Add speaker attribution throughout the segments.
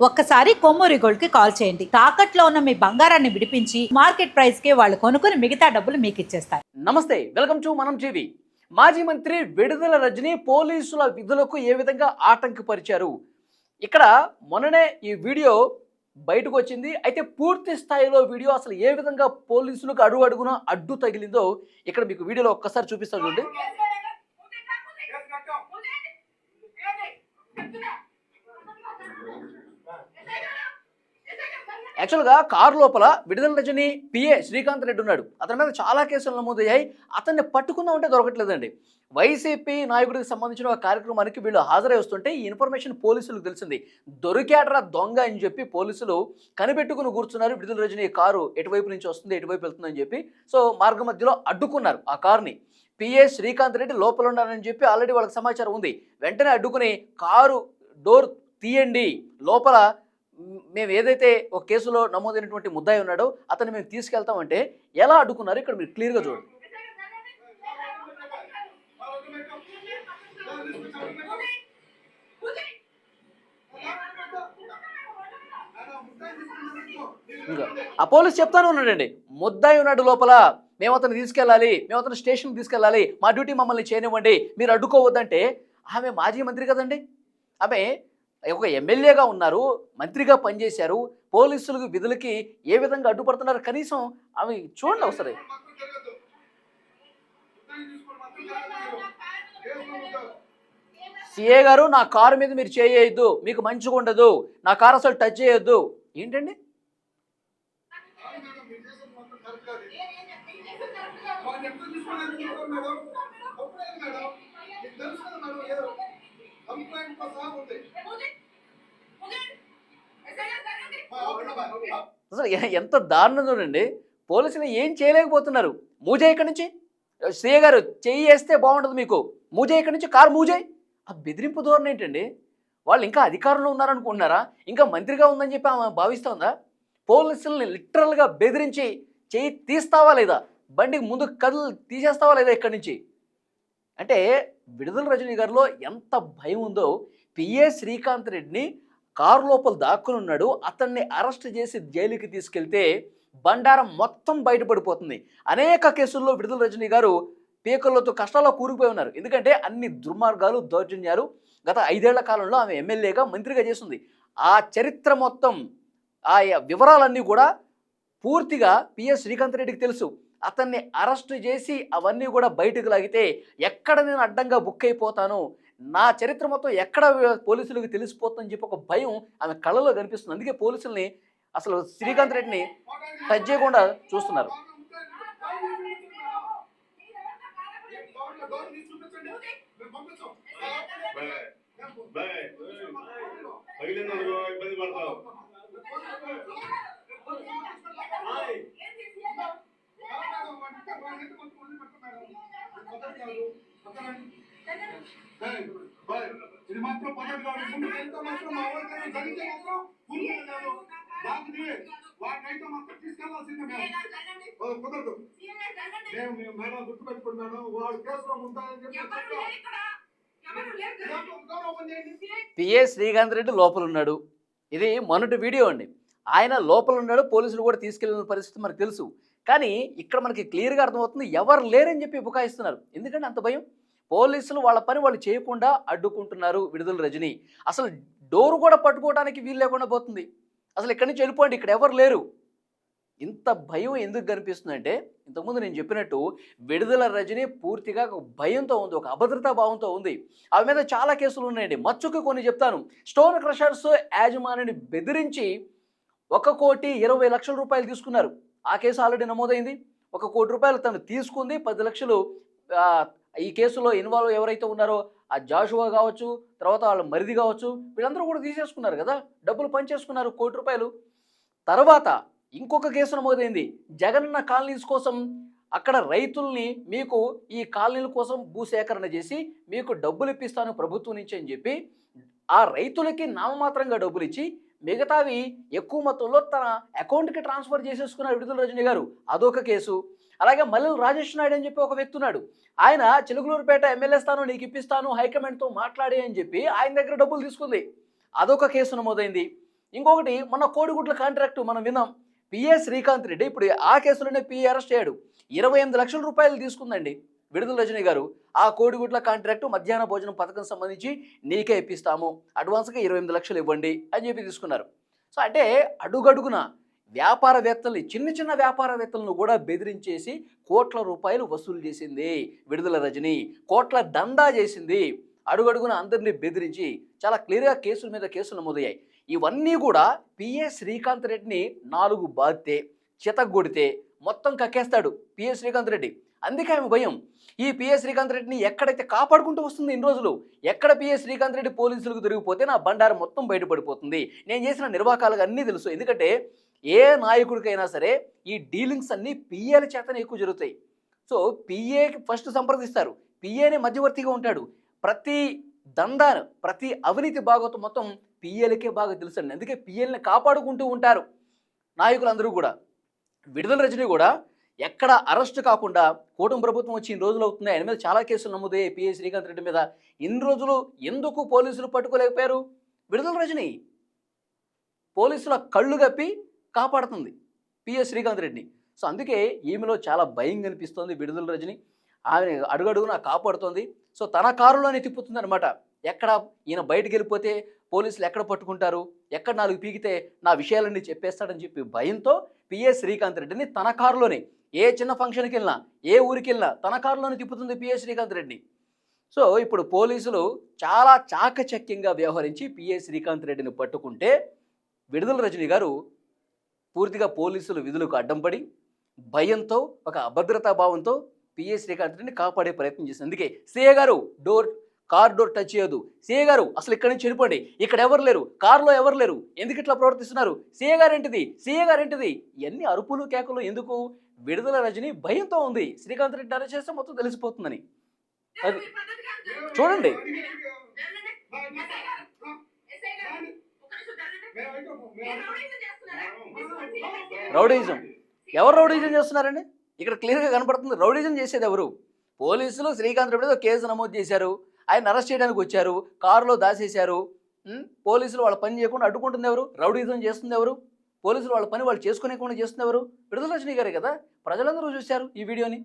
Speaker 1: ఒక్కసారి కొమ్మూరి గోల్డ్కి కాల్ చేయండి. తాకట్లో ఉన్న మీ బంగారాన్ని విడిపించి మార్కెట్ ప్రైస్కి వాళ్ళు కొనుక్కుని మిగతా డబ్బులు మీకు ఇచ్చేస్తారు.
Speaker 2: నమస్తే వెల్కమ్ టు మనం టీవీ. మాజీ మంత్రి విడుదల రజని పోలీసుల విధులకు ఏ విధంగా ఆటంకపరిచారు? ఇక్కడ మొన్ననే ఈ వీడియో బయటకు వచ్చింది. అయితే పూర్తి స్థాయిలో వీడియో అసలు ఏ విధంగా పోలీసులకు అడుగు అడుగున అడ్డు తగిలిందో ఇక్కడ మీకు వీడియోలో ఒక్కసారి చూపిస్తాను చూడండి. యాక్చువల్గా కారు లోపల విడుదల రజని పిఏ శ్రీకాంత్ రెడ్డి ఉన్నాడు. అతని మీద చాలా కేసులు నమోదయ్యాయి. అతన్ని పట్టుకుందామంటే దొరకట్లేదండి. వైసీపీ నాయకుడికి సంబంధించిన ఒక కార్యక్రమానికి వీళ్ళు హాజరై వస్తుంటే ఈ ఇన్ఫర్మేషన్ పోలీసులకు తెలిసింది. దొరికాడరా దొంగ అని చెప్పి పోలీసులు కనిపెట్టుకుని కూర్చున్నారు. విడుదల రజని కారు ఎటువైపు నుంచి వస్తుంది ఎటువైపు వెళ్తుందని చెప్పి. సో మార్గ మధ్యలో అడ్డుకున్నారు ఆ కారుని. పిఏ శ్రీకాంత్ రెడ్డి లోపల ఉన్నారని చెప్పి ఆల్రెడీ వాళ్ళకి సమాచారం ఉంది. వెంటనే అడ్డుకుని కారు డోర్ తీయండి. లోపల మేము ఏదైతే ఒక కేసులో నమోదైనటువంటి ముద్దాయి ఉన్నాడో అతన్ని మేము తీసుకెళ్తామంటే ఎలా అడ్డుకున్నారు? ఇక్కడ మీరు క్లియర్గా చూడండి. ఇంకా ఆ పోలీస్ చెప్తానే ఉన్నాడండి. ముద్దాయి ఉన్నాడు లోపల. మేము అతను తీసుకెళ్ళాలి. మేము అతను స్టేషన్కి తీసుకెళ్ళాలి. మా డ్యూటీ మమ్మల్ని చేయనివ్వండి. మీరు అడ్డుకోవద్దంటే ఆమె మాజీ మంత్రి కదండి. ఆమె ఒక ఎమ్మెల్యేగా ఉన్నారు మంత్రిగా పనిచేశారు పోలీసులకు విధులకి ఏ విధంగా అడ్డుపడుతున్నారు? కనీసం అవి చూడండి ఒకసారి. సిఏ గారు నా కారు మీద మీరు చేయొద్దు మీకు మంచిగా ఉండదు నా కారు అసలు టచ్ చేయొద్దు. ఏంటండి? అసలు ఎంత దారుణం చూడండి. పోలీసులు ఏం చేయలేకపోతున్నారు. మూజే ఇక్కడి నుంచి? సీఏ గారు చెయ్యి వేస్తే బాగుంటుంది మీకు. మూజే ఇక్కడి నుంచి? కారు మూజే? ఆ బెదిరింపు ధోరణి ఏంటండి? వాళ్ళు ఇంకా అధికారంలో ఉన్నారనుకుంటున్నారా? ఇంకా మంత్రిగా ఉందని చెప్పి ఆమె భావిస్తోందా పోలీసుల్ని లిటరల్గా బెదిరించి చెయ్యి తీస్తావా లేదా? బండికి ముందు కదులు తీసేస్తావా లేదా ఇక్కడి నుంచి? అంటే విడుదల రజనీ గారిలో ఎంత భయం ఉందో పిఏ శ్రీకాంత్ రెడ్డిని కారు లోపల దాక్కుని ఉన్నాడు. అతన్ని అరెస్ట్ చేసి జైలుకి తీసుకెళ్తే బండారం మొత్తం బయటపడిపోతుంది. అనేక కేసుల్లో విడుదల రజనీ గారు పీకలతో కష్టాల్లో కూరుకుపోయి ఉన్నారు. ఎందుకంటే అన్ని దుర్మార్గాలు దౌర్జన్యాలు గత ఐదేళ్ళ కాలంలో ఆమె ఎమ్మెల్యేగా మంత్రిగా చేస్తుంది ఆ చరిత్ర మొత్తం ఆ వివరాలన్నీ కూడా పూర్తిగా పిఎస్ శ్రీకాంత్ రెడ్డికి తెలుసు. అతన్ని అరెస్ట్ చేసి అవన్నీ కూడా బయటకు లాగితే ఎక్కడ నేను అడ్డంగా బుక్ అయిపోతాను నా చరిత్ర మొత్తం ఎక్కడ పోలీసులకు తెలిసిపోతుందని చెప్పి ఒక భయం ఆమె కళ్ళలో కనిపిస్తుంది అందుకే పోలీసుల్ని అసలు శ్రీకాంత్ రెడ్డిని టచ్ చేయకుండా చూస్తున్నారు
Speaker 3: ఇబ్బంది పడతావు ఇది మాత్రం పద్ధతి కాదు. ముందు ఎంత మాత్రం మా వాళ్ళకైనా జరిగితే మాత్రం వాటినైతే మాత్రం తీసుకెళ్ళాల్సిందే కుదరదు. మేము మేము మేడం గుర్తుపెట్టుకోండి మేడం వాడు కేసులో ఉంటారని చెప్పి.
Speaker 2: పిఏ శ్రీకాంత్ రెడ్డి లోపల ఉన్నాడు. ఇది మొన్నటి వీడియో అండి. ఆయన లోపల ఉన్నాడు పోలీసులు కూడా తీసుకెళ్ళిన పరిస్థితి మనకు తెలుసు. కానీ ఇక్కడ మనకి క్లియర్గా అర్థమవుతుంది ఎవరు లేరని చెప్పి బుకాయిస్తున్నారు. ఎందుకంటే అంత భయం? పోలీసులు వాళ్ళ పని వాళ్ళు చేయకుండా అడ్డుకుంటున్నారు విడుదల రజని. అసలు డోరు కూడా పట్టుకోవడానికి వీలు లేకుండా పోతుంది. అసలు ఇక్కడి నుంచి వెళ్ళిపోండి? ఇక్కడ ఎవరు లేరు. ఇంత భయం ఎందుకు కనిపిస్తుందంటే ఇంతకుముందు నేను చెప్పినట్టు విడుదల రజని పూర్తిగా ఒక భయంతో ఉంది ఒక అభద్రతా భావంతో ఉంది. ఆమె మీద చాలా కేసులు ఉన్నాయండి. మచ్చుకు కొన్ని చెప్తాను. స్టోన్ క్రషర్స్ యాజమానిని బెదిరించి ఒక కోటి ఇరవై లక్షల రూపాయలు తీసుకున్నారు. ఆ కేసు ఆల్రెడీ నమోదైంది. ఒక కోటి రూపాయలు తను తీసుకుంది. పది లక్షలు ఈ కేసులో ఇన్వాల్వ్ ఎవరైతే ఉన్నారో ఆ జాషువా కావచ్చు తర్వాత వాళ్ళ మరిది కావచ్చు వీళ్ళందరూ కూడా తీసేసుకున్నారు కదా డబ్బులు పంచేసుకున్నారు కోటి రూపాయలు. తర్వాత ఇంకొక కేసు నమోదైంది జగనన్న కాలనీస్ కోసం అక్కడ రైతుల్ని మీకు ఈ కాలనీల కోసం భూసేకరణ చేసి మీకు డబ్బులు ఇప్పిస్తాను ప్రభుత్వం నుంచి అని చెప్పి ఆ రైతులకి నామమాత్రంగా డబ్బులు ఇచ్చి మిగతావి ఎక్కువ మొత్తంలో తన అకౌంట్కి ట్రాన్స్ఫర్ చేసేసుకున్నారు విడుదల రజనీ గారు. అదొక కేసు. అలాగే మల్లెల రాజేష్ నాయుడు అని చెప్పి ఒక వ్యక్తి ఉన్నాడు. ఆయన చిలుగులూరుపేట ఎమ్మెల్యే స్థానం నీకు ఇప్పిస్తాను హైకమాండ్తో మాట్లాడి అని చెప్పి ఆయన దగ్గర డబ్బులు తీసుకుంది. అదొక కేసు నమోదైంది. ఇంకొకటి మన కోడిగుడ్ల కాంట్రాక్ట్ మనం విన్నాం. పిఏ శ్రీకాంత్ రెడ్డి ఇప్పుడు ఆ కేసులోనే పిఏ అరెస్ట్ అయ్యాడు ఇరవై ఎనిమిది లక్షల రూపాయలు తీసుకుందండి విడుదల రజనీ గారు. ఆ కోడిగుడ్ల కాంట్రాక్టు మధ్యాహ్న భోజనం పథకం సంబంధించి నీకే ఇప్పిస్తాము. అడ్వాన్స్గా ఇరవై ఎనిమిది లక్షలు ఇవ్వండి అని చెప్పి తీసుకున్నారు. సో అంటే అడుగడుగున వ్యాపారవేత్తల్ని చిన్న చిన్న వ్యాపారవేత్తలను కూడా బెదిరించేసి కోట్ల రూపాయలు వసూలు చేసింది విడుదల రజని. కోట్ల దందా చేసింది. అడుగడుగున అందరినీ బెదిరించి చాలా క్లియర్గా కేసుల మీద కేసులు నమోదయ్యాయి. ఇవన్నీ కూడా పిఏ శ్రీకాంత్ రెడ్డిని నాలుగు బాధితే చితగొడితే మొత్తం కక్కేస్తాడు పిఏ శ్రీకాంత్ రెడ్డి. అందుకే ఆమె భయం. ఈ పిఏ శ్రీకాంత్ రెడ్డిని ఎక్కడైతే కాపాడుకుంటూ వస్తుంది ఇన్ని రోజులు ఎక్కడ పిఏ శ్రీకాంత్ రెడ్డి పోలీసులకు దొరికిపోతే నా బండారం మొత్తం బయటపడిపోతుంది. నేను చేసిన నిర్వాకాలుగా అన్నీ తెలుసు. ఎందుకంటే ఏ నాయకుడికైనా సరే ఈ డీలింగ్స్ అన్నీ పిఏల చేతనే ఎక్కువ జరుగుతాయి. So పిఏకి first సంప్రదిస్తారు. పిఏనే మధ్యవర్తిగా ఉంటాడు. ప్రతి దందాను ప్రతి అవినీతి భాగవతం మొత్తం పిఏలకే బాగా తెలుసండి. అందుకే పిఏల్ని కాపాడుకుంటూ ఉంటారు నాయకులందరూ కూడా. విడుదల రజనీ కూడా ఎక్కడ అరెస్ట్ కాకుండా కూటమి ప్రభుత్వం వచ్చి ఇన్ని రోజులు అవుతున్నాయి. ఆయన మీద చాలా కేసులు నమోదయ్యాయి. పిఏ శ్రీకాంత్ రెడ్డి మీద. ఇన్ని రోజులు ఎందుకు పోలీసులు పట్టుకోలేకపోయారు? విడుదల రజనీ పోలీసుల కళ్ళు కప్పి కాపాడుతుంది. పిఎస్ శ్రీకాంత్ రెడ్డిని. సో అందుకే ఈమెలో చాలా భయం కనిపిస్తోంది విడుదల రజని. ఆమె అడుగడుగునా కాపాడుతోంది. సో తన కారులోనే తిప్పుతుంది అనమాట ఎక్కడ ఈయన బయటకు వెళ్ళిపోతే పోలీసులు ఎక్కడ పట్టుకుంటారు? ఎక్కడ నాలుగు పీకితే నా విషయాలన్నీ చెప్పేస్తాడని చెప్పి భయంతో పిఎస్ శ్రీకాంత్ రెడ్డిని తన కారులోనే ఏ చిన్న ఫంక్షన్కి వెళ్ళినా ఏ ఊరికి వెళ్ళినా తన కారులోనే తిప్పుతుంది పిఎస్ శ్రీకాంత్ రెడ్డి సో ఇప్పుడు పోలీసులు చాలా చాకచక్యంగా వ్యవహరించి పిఎస్ శ్రీకాంత్ రెడ్డిని పట్టుకుంటే విడుదల రజని గారు పూర్తిగా పోలీసులు విధులకు అడ్డం పడి భయంతో ఒక అభద్రతా భావంతో పిఏ శ్రీకాంత్ రెడ్డిని కాపాడే ప్రయత్నం చేసింది అందుకే సీఏ గారు డోర్ కార్ డోర్ టచ్ చేయొద్దు సీఏ గారు అసలు ఇక్కడి నుంచి వెళ్ళిపోండి ఇక్కడ ఎవరు లేరు కారులో ఎవరు లేరు ఎందుకు ఇట్లా ప్రవర్తిస్తున్నారు సీఏ గారు ఏంటిది సీఏ గారు ఏంటిది ఇవన్నీ అరుపులు కేకలు ఎందుకు విడుదల రజని భయంతో ఉంది శ్రీకాంత్ రెడ్డి అరెస్ట్ చేస్తే మొత్తం తెలిసిపోతుందని అది చూడండి. రౌడీయిజం ఎవరు రౌడీజం చేస్తున్నారండి? ఇక్కడ క్లియర్గా కనపడుతుంది రౌడీజం చేసేది ఎవరు? పోలీసులు శ్రీకాంత్ రెడ్డి మీద కేసు నమోదు చేశారు ఆయన అరెస్ట్ చేయడానికి వచ్చారు కారులో దాచేశారు ఉం? పోలీసులు వాళ్ళ పని చేయకుండా అడ్డుకుంటుంది ఎవరు? రౌడీజం చేస్తుంది ఎవరు? పోలీసులు వాళ్ళ పని వాళ్ళు చేసుకునేకుండా చేస్తుంది ఎవరు? విడుదల రజనీ గారే కదా? ప్రజలందరూ చూశారు ఈ వీడియోని.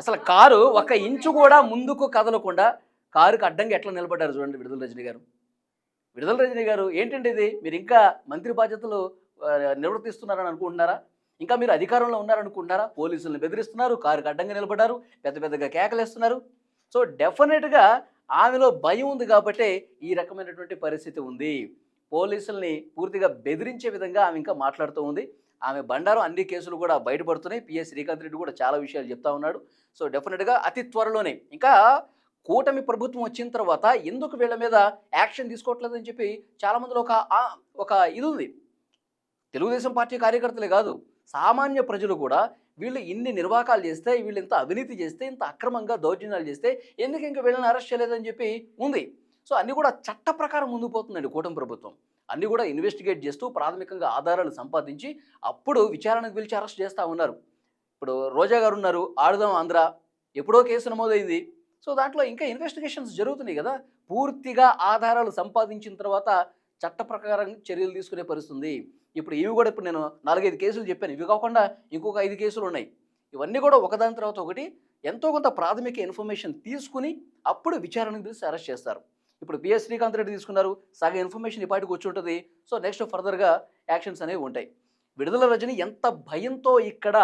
Speaker 2: అసలు కారు ఒక ఇంచు కూడా ముందుకు కదలకుండా కారుకి అడ్డంగా ఎట్లా నిలబడ్డారు చూడండి విడుదల రజనీ గారు. విడుదల రజనీ గారు ఏంటంటే ఇది? మీరు ఇంకా మంత్రి బాధ్యతలు నిర్వర్తిస్తున్నారని అనుకుంటున్నారా? ఇంకా మీరు అధికారంలో ఉన్నారనుకుంటున్నారా? పోలీసులను బెదిరిస్తున్నారు కారుకి అడ్డంగా నిలబడ్డారు పెద్ద పెద్దగా కేకలేస్తున్నారు. సో డెఫినెట్గా ఆమెలో భయం ఉంది కాబట్టే ఈ రకమైనటువంటి పరిస్థితి ఉంది. పోలీసుల్ని పూర్తిగా బెదిరించే విధంగా ఆమె ఇంకా మాట్లాడుతూ ఉంది. ఆమె బండారం అన్ని కేసులు కూడా బయటపడుతున్నాయి. పిఎస్ శ్రీకాంత్ రెడ్డి కూడా చాలా విషయాలు చెప్తా ఉన్నాడు. సో డెఫినెట్గా అతి త్వరలోనే ఇంకా కూటమి ప్రభుత్వం వచ్చిన తర్వాత ఎందుకు వీళ్ళ మీద యాక్షన్ తీసుకోవట్లేదని చెప్పి చాలామందిలో ఒక ఒక ఇది ఉంది. తెలుగుదేశం పార్టీ కార్యకర్తలే కాదు సామాన్య ప్రజలు కూడా వీళ్ళు ఇన్ని నిర్వాకాలు చేస్తే వీళ్ళు ఇంత అవినీతి చేస్తే ఇంత అక్రమంగా దౌర్జన్యాలు చేస్తే ఎందుకు ఇంకా వీళ్ళని అరెస్ట్ చేయలేదని చెప్పి ఉంది. సో అన్నీ కూడా చట్ట ప్రకారం ముందుకు పోతుందండి కూటమి ప్రభుత్వం. అన్నీ కూడా ఇన్వెస్టిగేట్ చేస్తూ ప్రాథమికంగా ఆధారాలు సంపాదించి అప్పుడు విచారణకు పిలిచి అరెస్ట్ చేస్తూ ఉన్నారు. ఇప్పుడు రోజా గారు ఉన్నారు ఆడుదాం ఆంధ్ర ఎప్పుడో కేసు నమోదైంది. సో దాంట్లో ఇంకా ఇన్వెస్టిగేషన్స్ జరుగుతున్నాయి కదా. పూర్తిగా ఆధారాలు సంపాదించిన తర్వాత చట్ట ప్రకారం చర్యలు తీసుకునే పరిస్థితుంది. ఇప్పుడు ఇవి కూడా ఇప్పుడు నేను నాలుగైదు కేసులు చెప్పాను. ఇవి కాకుండా ఇంకొక ఐదు కేసులు ఉన్నాయి. ఇవన్నీ కూడా ఒకదాని తర్వాత ఒకటి ఎంతో కొంత ప్రాథమిక ఇన్ఫర్మేషన్ తీసుకుని అప్పుడు విచారణకు పిలిచి అరెస్ట్ చేస్తారు. ఇప్పుడు పిఎస్ శ్రీకాంత్ రెడ్డి తీసుకున్నారు. సగం ఇన్ఫర్మేషన్ ఈ పాటికి వచ్చి ఉంటుంది. సో నెక్స్ట్ ఫర్దర్గా యాక్షన్స్ అనేవి ఉంటాయి. విడుదల రజని ఎంత భయంతో ఇక్కడ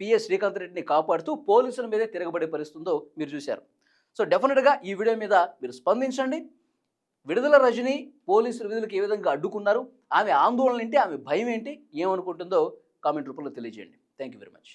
Speaker 2: పిఎస్ శ్రీకాంత్ రెడ్డిని కాపాడుతూ పోలీసుల మీదే తిరగబడే పరిస్థితుందో మీరు చూశారు. సో డెఫినెట్గా ఈ వీడియో మీద మీరు స్పందించండి. విడుదల రజని పోలీసులు విధులకు ఏ విధంగా అడ్డుకున్నారు? ఆమె ఆందోళన ఏంటి? ఆమె భయం ఏంటి? ఏమనుకుంటుందో కామెంట్ రూపంలో తెలియజేయండి. Thank you very much